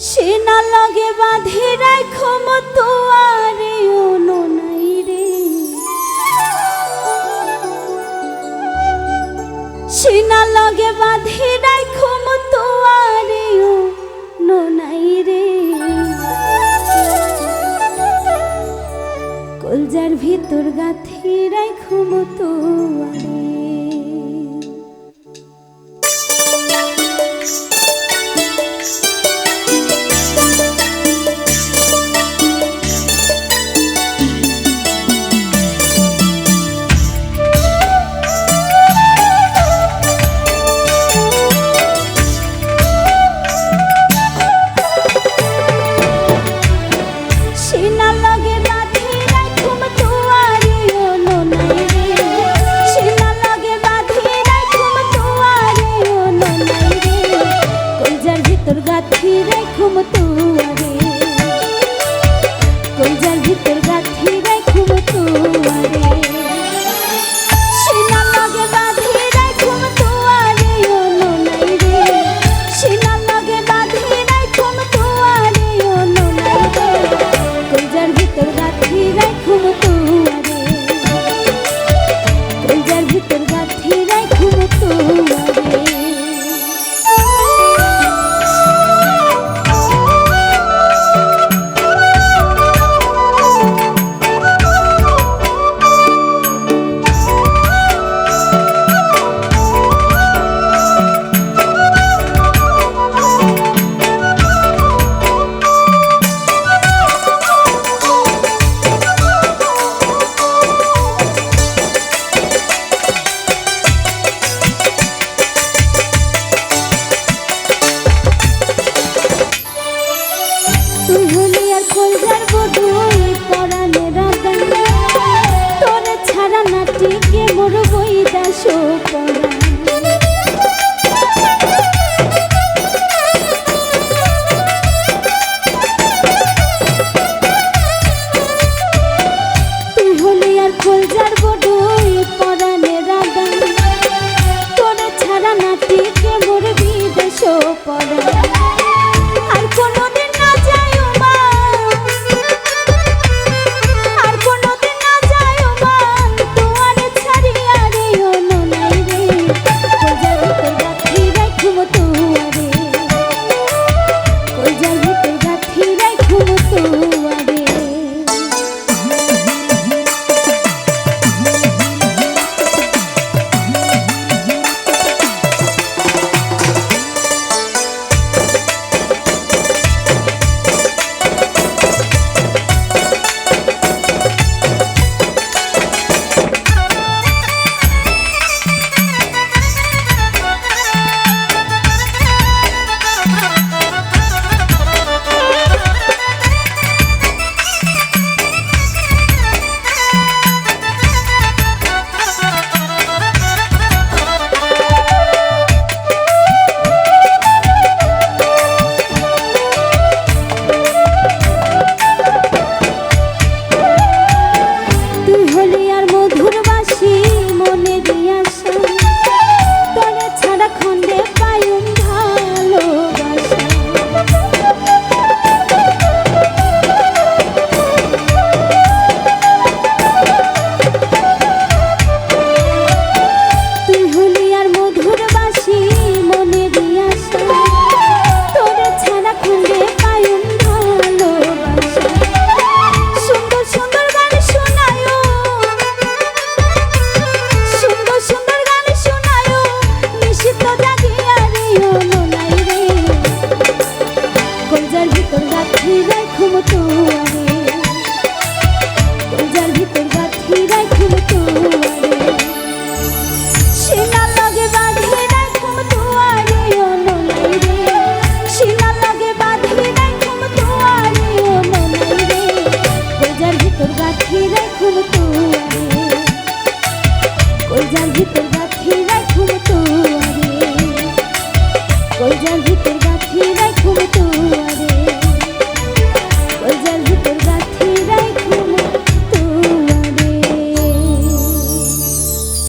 সেনা লগে লাগে বাঁধে রাখো মতো আরে নাই রে। সে না লাগে বাঁধে রাখো মতো আরে নাই রে। কলজার ভিতর গাথি রাখো মতো আরে মাটিকে মোর বই দাসো পা You.